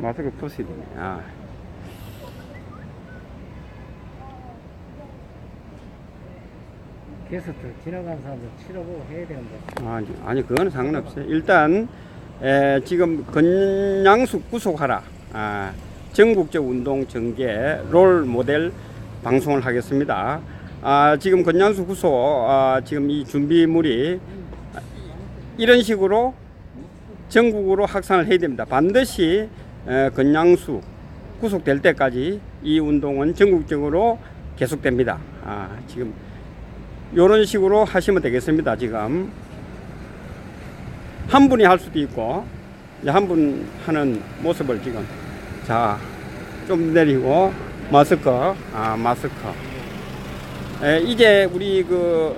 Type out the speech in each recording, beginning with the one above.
마스크 벗어야 되네. 아. 또 지나가는 사람들 치료보고 해야 되는데 아니, 아니 그거는 상관없어요. 일단 에, 지금 건양수 구속하라. 아, 전국적 운동 전개 롤 모델 방송을 하겠습니다. 아, 지금 건양수 구속 아, 지금 이 준비물이 이런 식으로 전국으로 확산을 해야 됩니다. 반드시 에, 건양수 구속될 때까지 이 운동은 전국적으로 계속됩니다. 아, 지금 이런 식으로 하시면 되겠습니다. 지금 한 분이 할 수도 있고 한 분 하는 모습을 지금 자 좀 내리고 마스크 아 마스크 에, 이제 우리 그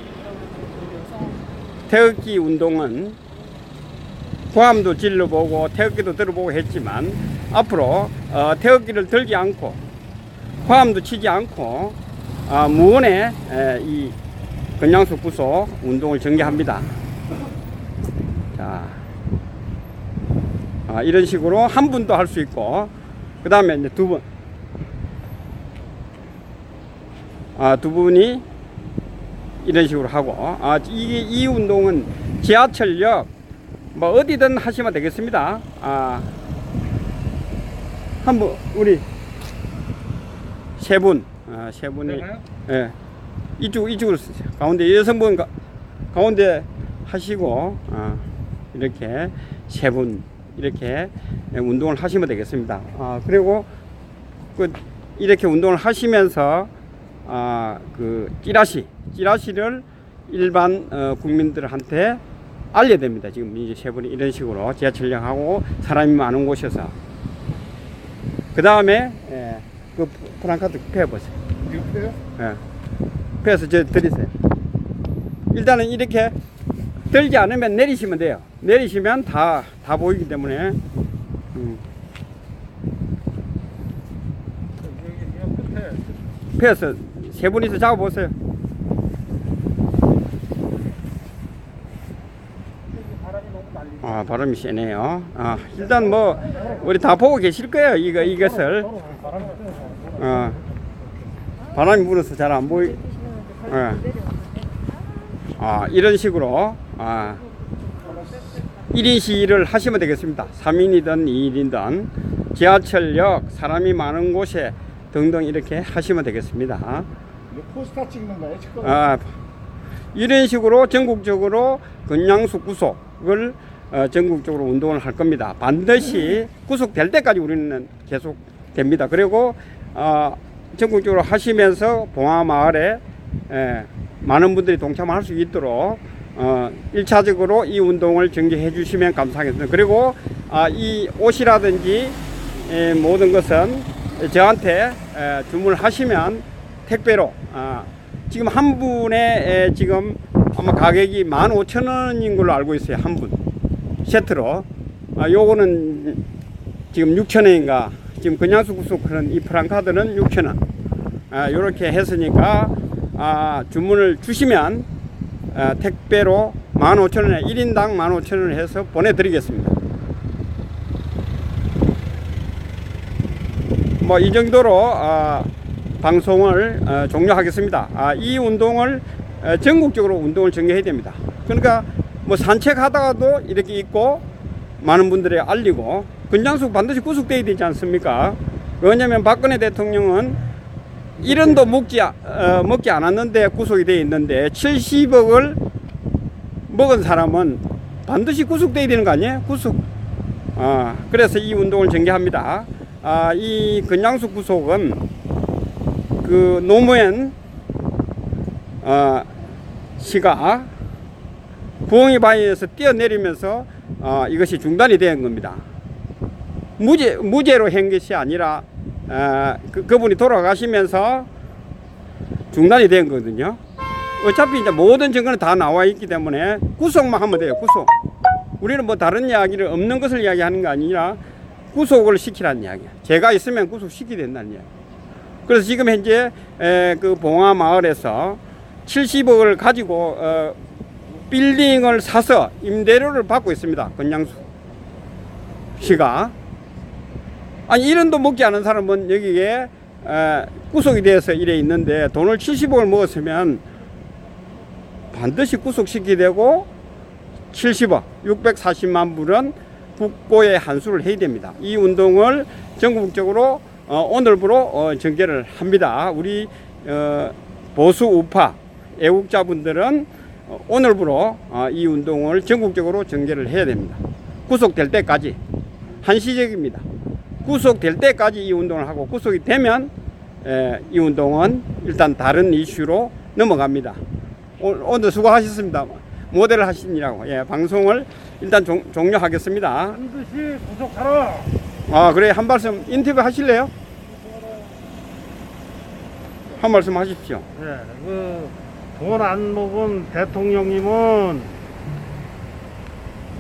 태극기 운동은 고함도 질러보고 태극기도 들어보고 했지만 앞으로 어, 태극기를 들지 않고 고함도 치지 않고 아, 무언의 에, 이 건양수 구속 운동을 전개합니다. 자, 아, 이런 식으로 한 분도 할 수 있고, 그 다음에 이제 두 분. 아, 두 분이 이런 식으로 하고, 아, 이, 이 운동은 지하철역, 뭐 어디든 하시면 되겠습니다. 아, 한 분, 우리 세 분, 아, 세 분이? 예. 이쪽, 이쪽으로 쓰세요. 가운데 여성분 가, 가운데 하시고, 아, 이렇게 세 분, 이렇게 운동을 하시면 되겠습니다. 아, 그리고 그 이렇게 운동을 하시면서, 아, 그 찌라시, 찌라시를 일반 어, 국민들한테 알려야 됩니다. 지금 이제 세 분이 이런 식으로 지하철역하고 사람이 많은 곳에서. 그 다음에, 예, 그 프랑카드 펴보세요. 이렇게요? 예. 그래서 저 드리세요. 일단은 이렇게 들지 않으면 내리시면 돼요. 내리시면 다, 다 보이기 때문에. 음. 펴서 세 분이서 잡아보세요. 바람이 너무 날리 아, 바람이 세네요. 아, 일단 뭐, 우리 다 보고 계실 거예요. 이거, 이것을. 어, 바람이 불어서 잘 안 보이. 예. 아, 이런 식으로, 아, 1인 시위를 하시면 되겠습니다. 3인이든 2인이든 지하철역, 사람이 많은 곳에 등등 이렇게 하시면 되겠습니다. 포스터 찍는 거예요 지금? 아, 이런 식으로 전국적으로 건양수 구속을 어, 전국적으로 운동을 할 겁니다. 반드시 구속될 때까지 우리는 계속 됩니다. 그리고 어, 전국적으로 하시면서 봉화 마을에 에, 많은 분들이 동참할 수 있도록 어, 1차적으로 이 운동을 전개해 주시면 감사하겠습니다. 그리고 아, 이 옷이라든지 에, 모든 것은 저한테 에, 주문을 하시면 택배로 아, 지금 한 분의 에, 지금 아마 가격이 15,000원인 걸로 알고 있어요. 한 분. 세트로. 아, 요거는 지금 6,000원인가. 지금 그냥수 구속하는 이 프랑카드는 6,000원. 아, 요렇게 했으니까 아, 주문을 주시면 아, 택배로 15,000원에 1인당 15,000원을 해서 보내드리겠습니다. 뭐 이 정도로 아, 방송을 어, 종료하겠습니다. 아, 이 운동을 어, 전국적으로 운동을 전개해야 됩니다. 그러니까 뭐 산책하다가도 이렇게 있고 많은 분들이 알리고 건장수 반드시 구속돼야 되지 않습니까? 왜냐하면 박근혜 대통령은 1원도 먹지, 아- 어, 먹지 않았는데 구속이 되어 있는데 70억을 먹은 사람은 반드시 구속돼야 되는 거 아니에요? 구속. 아, 그래서 이 운동을 전개합니다. 아, 이 건양수 구속은 그 노무현 어, 씨가 부엉이 바위에서 뛰어내리면서 어, 이것이 중단이 된 겁니다. 무죄 무죄로 한 것이 아니라 어, 그, 그분이 돌아가시면서 중단이 된 거거든요. 어차피 이제 모든 증거는 다 나와 있기 때문에 구속만 하면 돼요. 구속. 우리는 뭐 다른 이야기를 없는 것을 이야기하는 게 아니라 구속을 시키라는 이야기야. 제가 있으면 구속시켜야 된다는 이야기. 그래서 지금 현재 에, 그 봉화 마을에서 70억을 가지고 어, 빌딩을 사서 임대료를 받고 있습니다. 건양수 씨가 아니 1원도 먹지 않은 사람은 여기에 에, 구속이 돼서 이래 있는데 돈을 70억을 먹었으면 반드시 구속시키게 되고 70억 640만 불은 국고에 환수를 해야 됩니다. 이 운동을 전국적으로 어, 오늘부로 어, 전개를 합니다. 우리 어, 보수 우파 애국자분들은 어, 오늘부로 어, 이 운동을 전국적으로 전개를 해야 됩니다. 구속될 때까지 한시적입니다. 구속될 때까지 이 운동을 하고 구속이 되면 에, 이 운동은 일단 다른 이슈로 넘어갑니다. 오, 오늘 수고하셨습니다. 모델을 하시느라고 예, 방송을 일단 종, 종료하겠습니다. 반드시 구속하라. 아 그래 한 말씀 인터뷰 하실래요? 한 말씀 하십시오. 네, 그 돈 안 먹은 대통령님은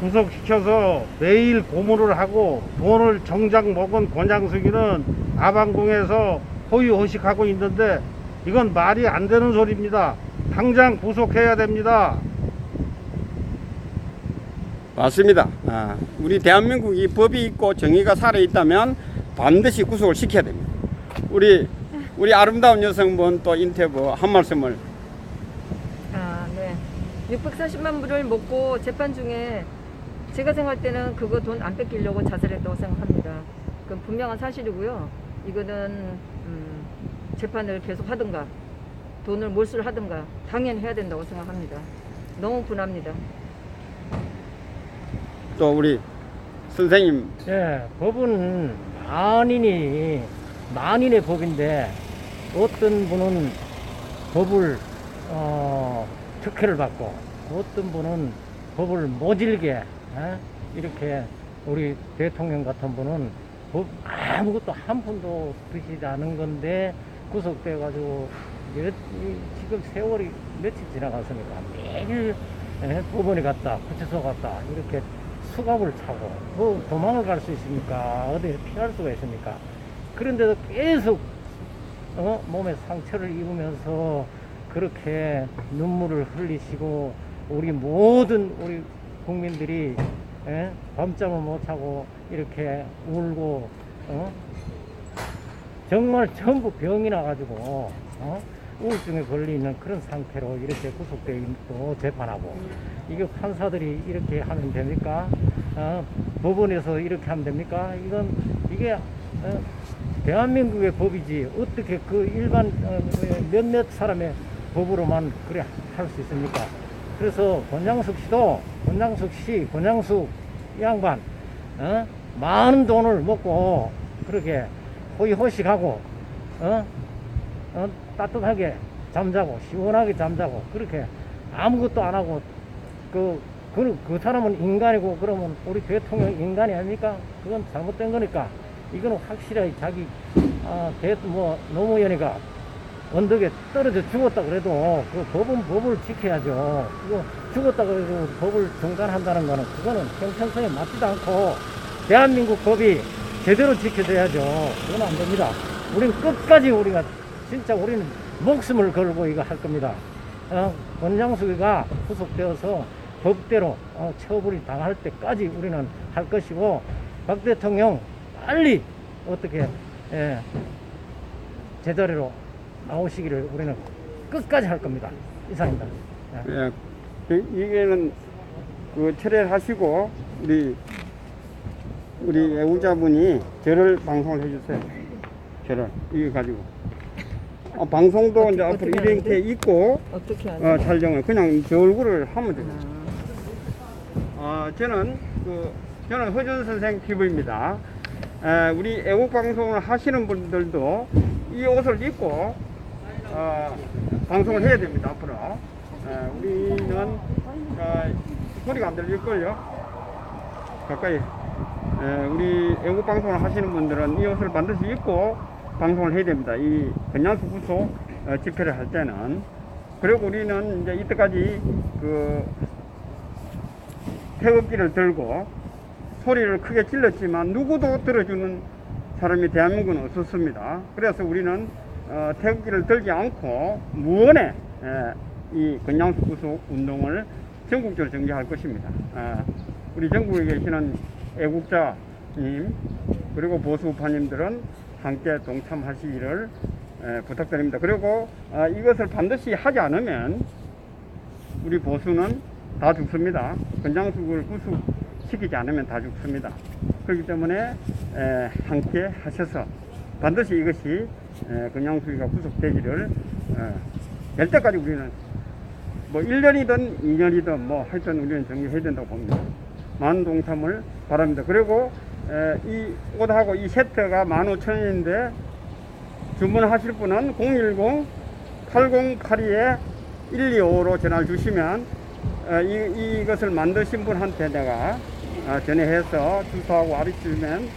구속시켜서 매일 고문을 하고 돈을 정작 먹은 권장숙이는 아방궁에서 호의호식하고 있는데 이건 말이 안 되는 소리입니다. 당장 구속해야 됩니다. 맞습니다. 아, 우리 대한민국이 법이 있고 정의가 살아 있다면 반드시 구속을 시켜야 됩니다. 우리 우리 아름다운 여성분 또 인터뷰 한 말씀을. 640만 불을 먹고 재판 중에 제가 생각할 때는 그거 돈 안 뺏기려고 자살했다고 생각합니다. 그건 분명한 사실이고요. 이거는 음, 재판을 계속 하든가 돈을 몰수를 하든가 당연히 해야 된다고 생각합니다. 너무 분합니다. 또 우리 선생님 예, 법은 만인이 만인의 법인데 어떤 분은 법을 어, 특혜를 받고 어떤 분은 법을 모질게 예? 이렇게 우리 대통령 같은 분은 법 아무것도 한 푼도 드시지 않은 건데 구속돼 가지고 지금 세월이 며칠 지나갔습니까? 매일 예, 법원에 갔다 구치소 갔다 이렇게 수갑을 차고 뭐 도망을 갈 수 있습니까? 어디 피할 수가 있습니까? 그런데도 계속 어? 몸에 상처를 입으면서 그렇게 눈물을 흘리시고 우리 모든 우리 국민들이 예? 밤잠을 못 자고 이렇게 울고 어? 정말 전부 병이 나가지고 어? 우울증에 걸리는 그런 상태로 이렇게 구속되어 있고 재판하고 이게 판사들이 이렇게 하면 됩니까? 어, 법원에서 이렇게 하면 됩니까? 이건 이게 어, 대한민국의 법이지 어떻게 그 일반 어, 몇몇 사람의 법으로만 그래 할 수 있습니까? 그래서 권양숙 씨도 권양숙 씨, 권양숙 이 양반 어? 많은 돈을 먹고 그렇게 호의호식하고 어? 어? 따뜻하게 잠자고 시원하게 잠자고 그렇게 아무것도 안 하고 그, 그, 그 사람은 인간이고 그러면 우리 대통령 인간이 아닙니까? 그건 잘못된 거니까 이거는 확실하게 자기 아, 대, 뭐 노무현이가 언덕에 떨어져 죽었다 그래도 그 법은 법을 지켜야죠. 그거 죽었다 그래도 법을 중단한다는 거는 그거는 형평성에 맞지도 않고 대한민국 법이 제대로 지켜져야죠. 그건 안 됩니다. 우리는 끝까지 우리가 진짜 우리는 목숨을 걸고 이거 할 겁니다. 어, 권장수기가 구속되어서 법대로 어, 처벌이 당할 때까지 우리는 할 것이고 박 대통령 빨리 어떻게 예, 제자리로 나오시기를 우리는 끝까지 할 겁니다. 이상입니다. 예. 예, 그, 이게는 그 철회하시고 우리 우리 애우자분이 절을 방송을 해주세요. 절을 이거 가지고 아, 방송도 이제 어떻게 앞으로 하는데? 이렇게 있고 어떻게? 어, 촬영을 그냥 제 얼굴을 하면 돼요. 아, 어, 저는 그 저는 허준 선생 피부입니다. 에, 우리 애국 방송을 하시는 분들도 이 옷을 입고 어, 방송을 해야 됩니다 앞으로. 에, 우리는 어, 소리가 안 들릴걸요. 가까이. 에, 우리 애국 방송을 하시는 분들은 이 옷을 반드시 입고 방송을 해야 됩니다. 이 건양수 구소 어, 집회를 할 때는. 그리고 우리는 이제 이때까지 그 태극기를 들고 소리를 크게 질렀지만 누구도 들어주는 사람이 대한민국은 없었습니다. 그래서 우리는 어, 태극기를 들지 않고 무언에 에, 이 건양수 구속 운동을 전국적으로 전개할 것입니다. 아, 우리 전국에 계시는 애국자님 그리고 보수 우파님들은 함께 동참하시기를 에, 부탁드립니다. 그리고 아, 이것을 반드시 하지 않으면 우리 보수는 다 죽습니다. 권장숙을 구속시키지 않으면 다 죽습니다. 그렇기 때문에 에, 함께 하셔서 반드시 이것이 에, 권장숙이가 구속되기를 에, 될 때까지 우리는 뭐 1년이든 2년이든 뭐 하여튼 우리는 정리해야 된다고 봅니다. 많은 동참을 바랍니다. 그리고 에, 이 옷하고 이 세트가 15,000원인데 주문하실 분은 010 8082에 125로 전화를 주시면 어, 이, 이것을 만드신 분한테 내가 어, 전화해서 주소하고 아리수면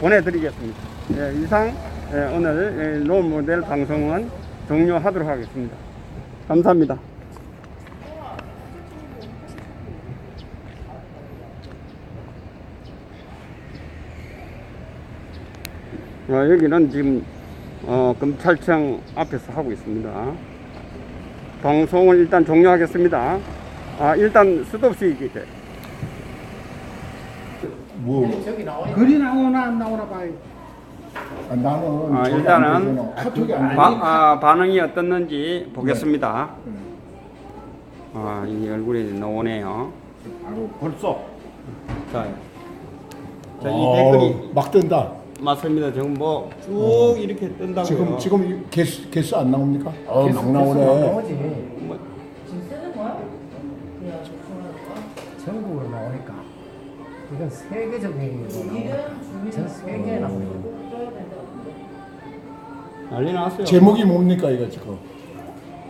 보내드리겠습니다. 예, 이상 예, 오늘 노 모델 방송은 종료하도록 하겠습니다. 감사합니다. 어, 여기는 지금 어, 검찰청 앞에서 하고 있습니다. 방송을 일단 종료하겠습니다. 아, 일단 스톱시 이게 뭐 글이 나오나 안 나오나 봐요. 아, 나는 아, 저기 일단은 안 되잖아. 카톡이 안 바. 아, 반응이 어떻는지 보겠습니다. 네. 아, 이 얼굴이 나오네요. 바로 벌써 자, 자, 이 어, 댓글이 막 뜬다. 맞습니다. 지금 뭐 쭉 이렇게 뜬다고요. 지금 지금 이 개수 개수 안 나옵니까? 어, 막 나오네. 뭐, 전국으로 나오니까 이건 세계적인 거전 세계에 나옵니다. 난리 났어요. 제목이 뭡니까 이거 지금?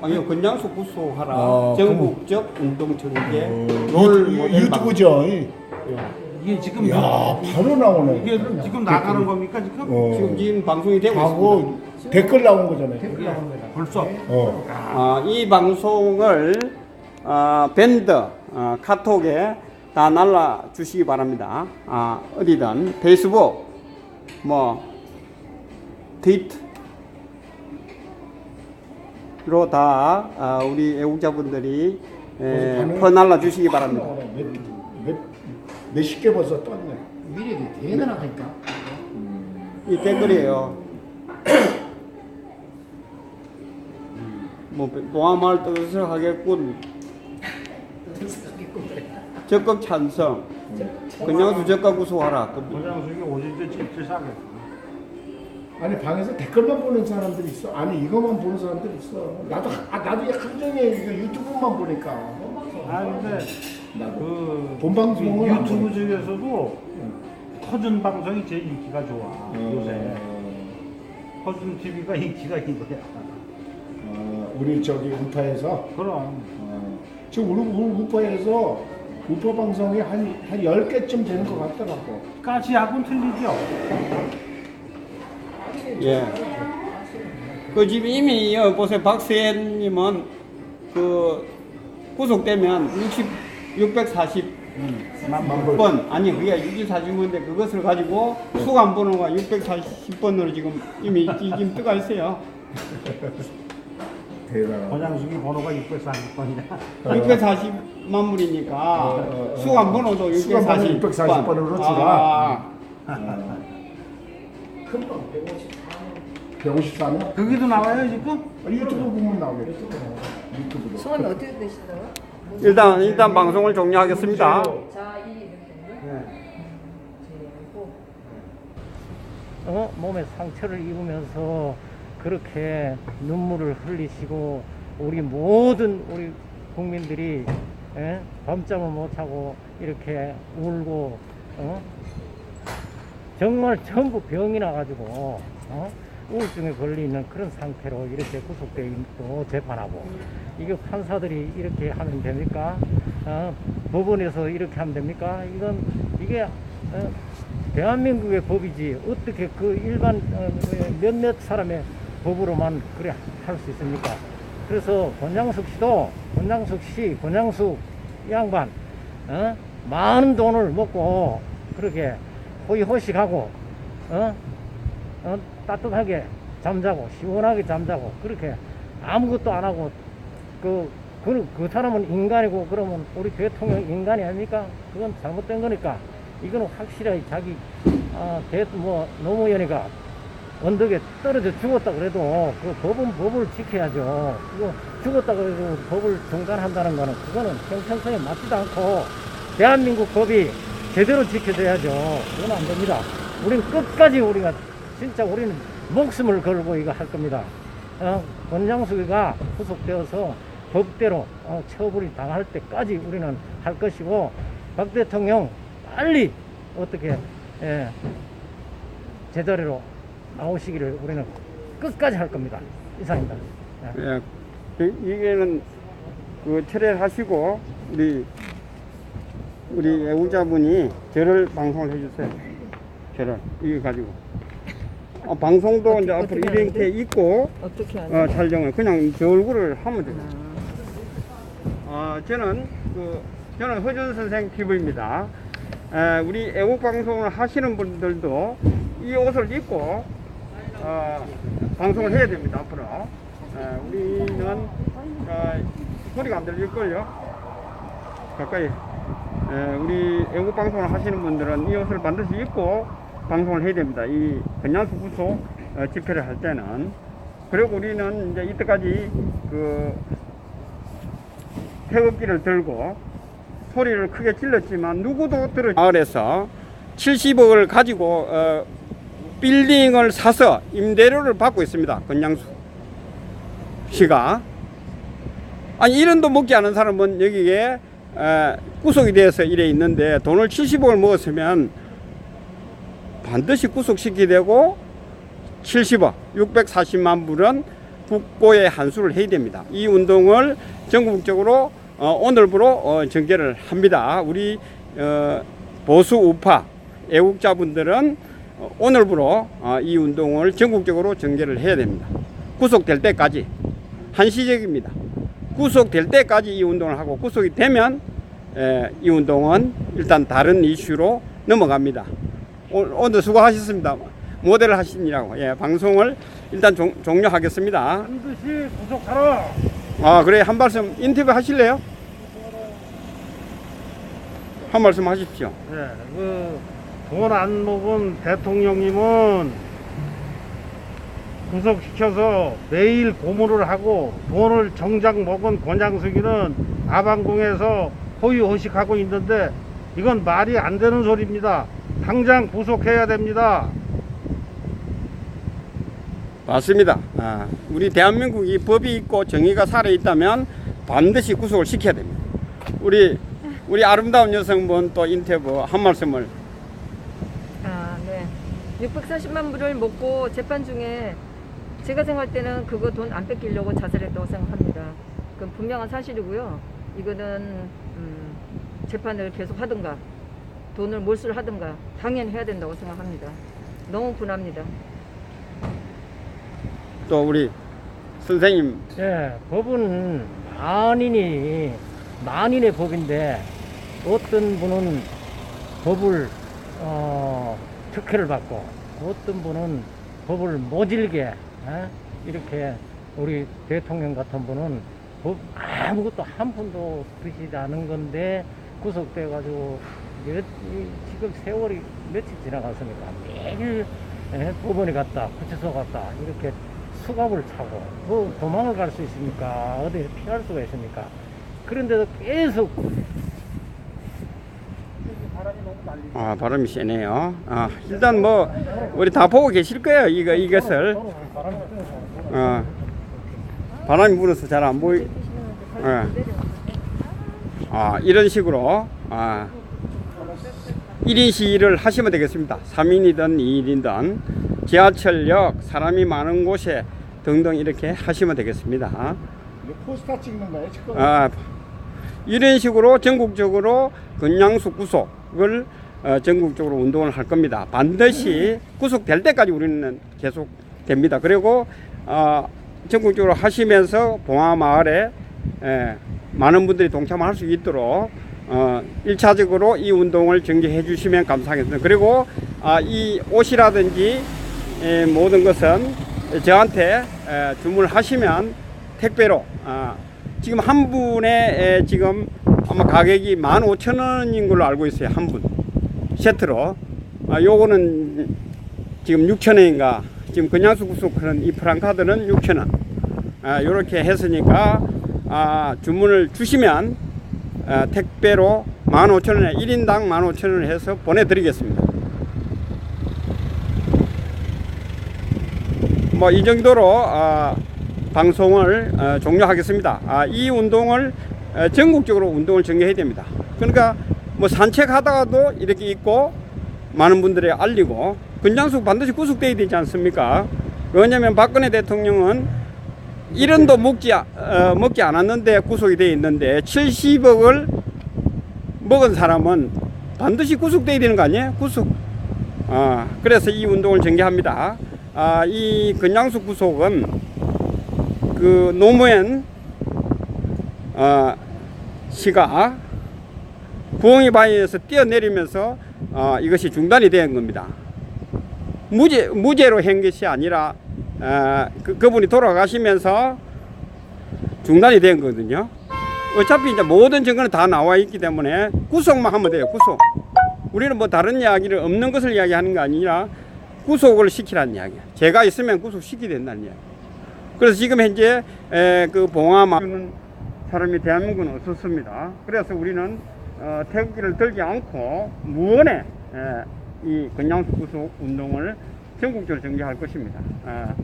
아니요, 권장수 구속하라. 아, 전국적 운동청계 어, 롤 유- 모델 유튜브죠. 이. 방- 이게 지금 야 바로 나오네. 이게 지금 나가는 겁니까 지금? 어, 지금 지금 방송이 되고 있습니다. 댓글 나온 거잖아요. 벌써 어. 아, 이 방송을 아, 밴드 아, 카톡에 다 날라 주시기 바랍니다. 아, 어디든 페이스북 뭐 트위터 로다 아, 우리 애국자분들이 에, 퍼날라 주시기 바랍니다. 몇, 몇십 개 벌써 떴네. 위력이 대단하니까. 이 댓글이에요. 뭐 동아마을 뜻을 하겠군. 적극 찬성. 그냥 적극 구속하라. 그 권장숙이 오진대 질질사게. 아니 방에서 댓글만 보는 사람들이 있어. 아니 이거만 보는 사람들이 있어. 나도 아 나도 하루 종일 이거 유튜브만 보니까. 아 근데 그 본방송을 안 유튜브. 중에서도 터준 방송이 제일 인기가 좋아 요새. 터준 TV가 인기가 이거야. 어, 우리 저기 우파에서 그럼 어, 지금 우리 우리 우파에서 우파 방송이 한한 10개쯤 되는 것 같더라고. 까치하고는 틀리죠. 예. 그 지금 이미 여 보세요. 박세현님은 그 구속되면 60, 640 번 아니 그게 640번인데 그것을 가지고 수감 번호가 640번으로 지금 이미 지금 뜨가 있어요. 대단하다. 권장숙이 번호가 640번이냐. 640만 물이니까 어, 어, 어. 수감 번호도 수감 번호 640 640 번으로 주라. 아, 금방 154면 거기도 나와요 지금? 유튜브 보면 나오겠죠. 유튜브로. 성함이 어떻게 되시나요? 일단 일단 방송을 종료하겠습니다. 자, 이 이렇게. 어? 몸에 상처를 입으면서 그렇게 눈물을 흘리시고 우리 모든 우리 국민들이 예? 밤잠을 못 자고 이렇게 울고 어? 정말 전부 병이 나가지고 어? 우울증에 걸리는 그런 상태로 이렇게 구속되어 있고 재판하고 이게 판사들이 이렇게 하면 됩니까? 어? 법원에서 이렇게 하면 됩니까? 이건 이게 어? 대한민국의 법이지 어떻게 그 일반 어, 몇몇 사람의 법으로만 그래 할 수 있습니까? 그래서 권양숙 씨도 권양숙 씨, 권양숙 양반 어? 많은 돈을 먹고 그렇게 호의호식하고 어? 어? 따뜻하게 잠자고 시원하게 잠자고 그렇게 아무것도 안 하고 그, 그, 그 사람은 인간이고 그러면 우리 대통령 인간이 아닙니까? 그건 잘못된 거니까 이거는 확실하게 자기 아, 대, 뭐 노무현이가 언덕에 떨어져 죽었다 그래도 그 법은 법을 지켜야죠. 그거 죽었다 그래도 법을 중단한다는 거는 그거는 형평성에 맞지도 않고 대한민국 법이 제대로 지켜져야죠. 그건 안 됩니다. 우린 끝까지 우리가 진짜 우리는 목숨을 걸고 이거 할 겁니다. 어, 권장수가 구속되어서 법대로 어, 처벌이 당할 때까지 우리는 할 것이고 박 대통령 빨리 어떻게 예, 제자리로 나오시기를 우리는 끝까지 할 겁니다. 이상입니다. 예. 예, 이- 이게는 그 철회하시고 우리 우리 애우자분이 저를 방송을 해주세요. 저를 이거 가지고 어, 방송도 어떻게- 이제 앞으로 어떻게 하는데? 이벤트에 있고 어떻게 하죠? 어, 촬영을 그냥 제 얼굴을 하면 돼요. 아, 어, 저는 그 저는 허준 선생 피부입니다. 에, 우리 애국 방송을 하시는 분들도 이 옷을 입고 어, 방송을 해야 됩니다 앞으로. 에, 우리는 어, 소리가 안 들릴 걸요. 가까이. 에, 우리 애국 방송을 하시는 분들은 이 옷을 반드시 입고 방송을 해야 됩니다. 이 구소 어, 집회를 할 때는. 그리고 우리는 이제 이때까지 그 태극기를 들고 소리를 크게 질렀지만 누구도 들어 마을에서 70억을 가지고 어, 빌딩을 사서 임대료를 받고 있습니다. 건양수 씨가 아니 이런 돈 먹지 않은 사람은 여기에 에, 구속이 돼서 이래 있는데 돈을 70억을 먹었으면 반드시 구속시키게 되고 70억 640만 불은 국고에 환수를 해야 됩니다. 이 운동을 전국적으로 어, 오늘부로 어, 전개를 합니다. 우리 어, 보수 우파 애국자분들은 어, 오늘부로 어, 이 운동을 전국적으로 전개를 해야 됩니다. 구속될 때까지 한시적입니다. 구속될 때까지 이 운동을 하고 구속이 되면 에, 이 운동은 일단 다른 이슈로 넘어갑니다. 오, 오늘 수고하셨습니다. 모델을 하시느라고 예, 방송을 일단 종, 종료하겠습니다. 반드시 구속하라. 아 그래 한 말씀 인터뷰 하실래요? 한 말씀 하십시오. 예, 그 돈 안 먹은 대통령님은 구속시켜서 매일 고문을 하고 돈을 정작 먹은 권장숙이는 아방궁에서 호의호식하고 있는데 이건 말이 안 되는 소리입니다. 당장 구속해야 됩니다. 맞습니다. 아, 우리 대한민국이 법이 있고 정의가 살아 있다면 반드시 구속을 시켜야 됩니다. 우리 우리 아름다운 여성분 또 인터뷰 한 말씀을 아, 네. 640만 불을 먹고 재판 중에 제가 생각할 때는 그거 돈 안 뺏기려고 자살했다고 생각합니다. 그건 분명한 사실이고요. 이거는 음, 재판을 계속 하든가 돈을 몰수를 하든가 당연히 해야 된다고 생각합니다. 너무 분합니다. 또 우리 선생님 예, 법은 만인이 만인의 법인데 어떤 분은 법을 어, 특혜를 받고 어떤 분은 법을 모질게 예? 이렇게 우리 대통령 같은 분은 법 아무것도 한 푼도 드시지 않은 건데 구속돼 가지고 지금 세월이 며칠 지나갔습니까? 매일 예, 법원에 갔다 구치소 갔다 이렇게 수갑을 차고 뭐 도망을 갈 수 있습니까? 어디 피할 수가 있습니까? 그런데도 계속 아 바람이 세네요. 아 일단 뭐 우리 다 보고 계실 거예요. 이거 이것을 어, 바람이 불어서 잘 안 보이. 예. 아 이런 식으로 아 1인 시위를 하시면 되겠습니다. 3인이든 2인이든 지하철역 사람이 많은 곳에 등등 이렇게 하시면 되겠습니다. 포스터 찍는 거예요 지금? 아, 이런 식으로 전국적으로 건양수 구속을 어, 전국적으로 운동을 할 겁니다. 반드시 구속될 때까지 우리는 계속 됩니다. 그리고 어, 전국적으로 하시면서 봉화마을에 에, 많은 분들이 동참할 수 있도록 어, 1차적으로 이 운동을 전개해 주시면 감사하겠습니다. 그리고 아, 이 옷이라든지 에, 모든 것은 저한테 에, 주문하시면 택배로 아, 지금 한 분의 에, 지금 아마 가격이 15,000원인 걸로 알고 있어요. 한 분. 세트로 아, 요거는 지금 6,000원인가 지금 그냥수 구속하는 이 프랑카드는 6,000원 아, 요렇게 했으니까 아, 주문을 주시면 아, 택배로 15,000원에 1인당 15,000원을 해서 보내드리겠습니다 뭐 이 정도로 아, 방송을 어, 종료하겠습니다. 아, 이 운동을 어, 전국적으로 운동을 전개해야 됩니다. 그러니까 뭐 산책하다가도 이렇게 있고 많은 분들이 알리고 근장숙 반드시 구속돼야 되지 않습니까? 왜냐하면 박근혜 대통령은 1원도 먹지, 아- 어, 먹지 않았는데 구속이 되어 있는데 70억을 먹은 사람은 반드시 구속돼야 되는 거 아니에요? 구속. 아, 그래서 이 운동을 전개합니다. 아, 이 근양수 구속은 그 노무현 어, 씨가 부엉이 바위에서 뛰어내리면서 어, 이것이 중단이 된 겁니다. 무죄 무죄로 한 것이 아니라 어, 그, 그분이 돌아가시면서 중단이 된 거거든요. 어차피 이제 모든 증거는 다 나와 있기 때문에 구속만 하면 돼요. 구속. 우리는 뭐 다른 이야기를 없는 것을 이야기하는 게 아니라 구속을 시키라는 이야기야. 제가 있으면 구속시키야 된다는 이야기. 그래서 지금 현재 에, 그 봉화마는 사람이 대한민국은 없었습니다. 그래서 우리는 어, 태극기를 들지 않고 무언에 에, 이 건양수 구속 운동을 전국적으로 전개할 것입니다. 아,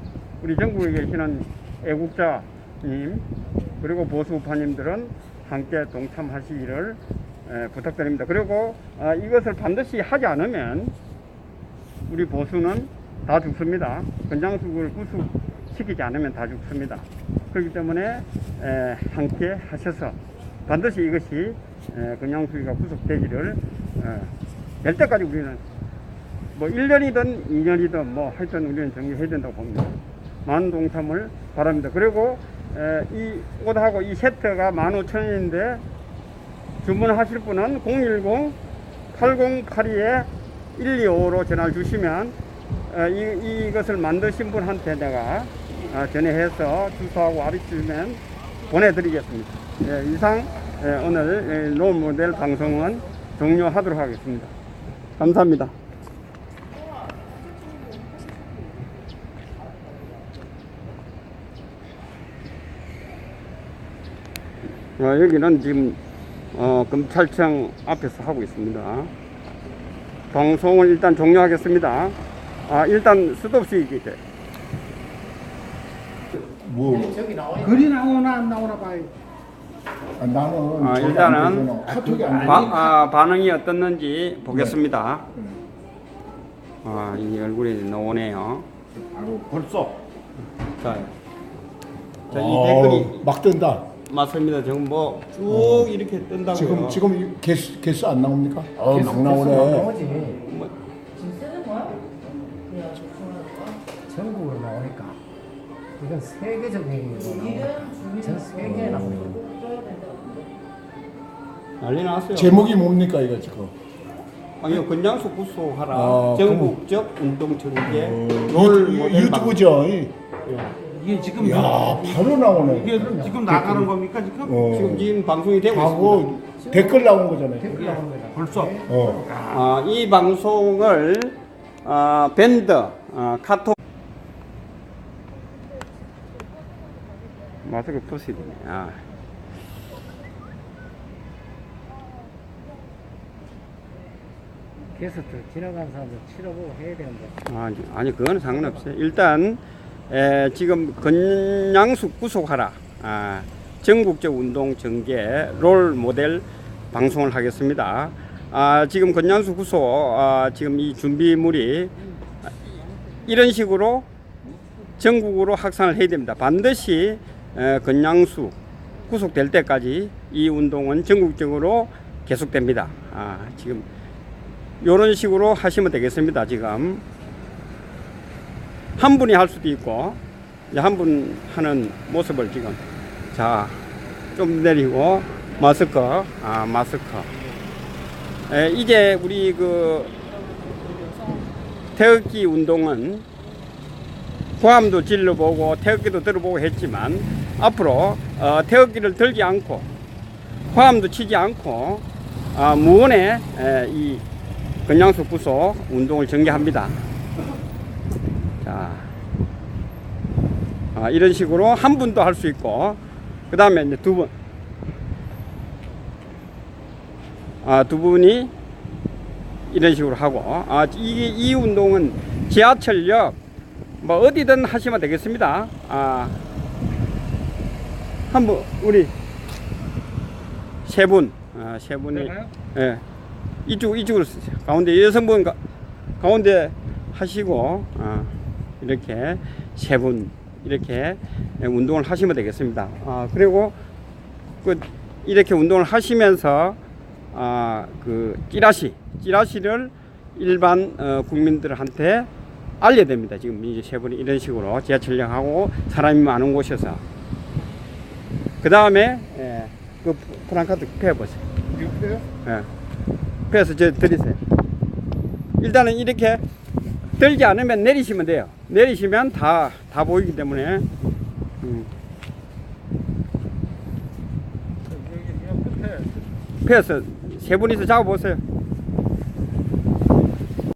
우리 전국에 계시는 애국자님 그리고 보수우파님들은 함께 동참하시기를 에, 부탁드립니다. 그리고 아, 이것을 반드시 하지 않으면 우리 보수는 다 죽습니다. 건장숙을 구속시키지 않으면 다 죽습니다. 그렇기 때문에 에, 함께 하셔서 반드시 이것이 에, 건장숙이가 구속되기를 어, 될 때까지 우리는 뭐 1년이든 2년이든 뭐 하여튼 우리는 정리해야 된다고 봅니다. 많은 동참을 바랍니다. 그리고 에, 이 옷하고 이 세트가 15,000원인데 주문하실 분은 010 8082에 125로 전화를 주시면 어, 이, 이것을 만드신 분한테 내가 어, 전화해서 주소하고 아비스 주면 보내드리겠습니다. 예, 이상 예, 오늘 예, 롤 모델 방송은 종료하도록 하겠습니다. 감사합니다. 어, 여기는 지금 어, 검찰청 앞에서 하고 있습니다. 방송을 일단 종료하겠습니다. 아, 일단 스톱시 이제 뭐 글이 나오나 안 나오나 봐요. 아, 나는 아, 저기 일단은 안 되잖아. 카톡이 안 바, 돼. 아, 반응이 어떻는지 보겠습니다. 아, 이 얼굴이 나오네요. 바로 벌써 자, 자, 이 어, 댓글이 막 뜬다. 맞습니다. 지금 뭐 쭉 이렇게 뜬다고요. 지금 지금 이 개수 개수 안 나옵니까? 어, 막 나오네. 뭐, 전국으로 나오니까 이건 세계적인 거전 세계에 나오니까 난리 났어요. 제목이 뭡니까 이거 지금? 아니요, 건장수 구속하라. 아, 전국적 운동 전개 어, 롤 유- 모델 유튜브죠. 이. 방- 이게 지금 야 바로 나오네. 이게 지금 나가는 겁니까 지금? 어. 지금 지금 방송이 되고 하고 있습니다. 댓글 나온 거잖아요. 벌써 어. 아, 이 방송을 아, 밴드 아, 카톡 마스크 부시네. 아. 게스트 지나간 사람들 치러보고 해야 되는데 아니, 아니 그거는 상관없어요. 일단 에, 지금 건양숙 구속하라. 아, 전국적 운동 전개 롤 모델 방송을 하겠습니다. 아, 지금 건양숙 구속 아, 지금 이 준비물이 이런 식으로 전국으로 확산을 해야 됩니다. 반드시 에, 건양수 구속될 때까지 이 운동은 전국적으로 계속됩니다. 아, 지금 이런 식으로 하시면 되겠습니다. 지금 한 분이 할 수도 있고 한 분 하는 모습을 지금 자 좀 내리고 마스크 아 마스크 에, 이제 우리 그 태극기 운동은 고함도 질러보고 태극기도 들어보고 했지만 앞으로 어, 태극기를 들지 않고 화함도 치지 않고 아, 무언의 에, 이 건양수 부소 운동을 전개합니다. 자, 아, 이런 식으로 한 분도 할 수 있고, 그 다음에 이제 두 분, 아, 두 분이 이런 식으로 하고, 아, 이, 이 운동은 지하철역, 뭐 어디든 하시면 되겠습니다. 아, 한번 우리 세 분, 아, 세 분이, 예, 이쪽 이쪽으로 쓰세요. 가운데 여성분 가, 가운데 하시고 아, 이렇게 세 분 이렇게 예, 운동을 하시면 되겠습니다. 아, 그리고 그 이렇게 운동을 하시면서 아, 그 찌라시 찌라시를 일반 어, 국민들한테 알려야 됩니다. 지금 이제 세 분이 이런 식으로 지하철역하고 사람이 많은 곳에서 그 다음에 예, 그 프랑카드 펴보세요. 육회요? 예. 그래서 저 드리세요. 일단은 이렇게 들지 않으면 내리시면 돼요. 내리시면 다, 다 보이기 때문에. 음. 펴서 세 분이서 잡아보세요.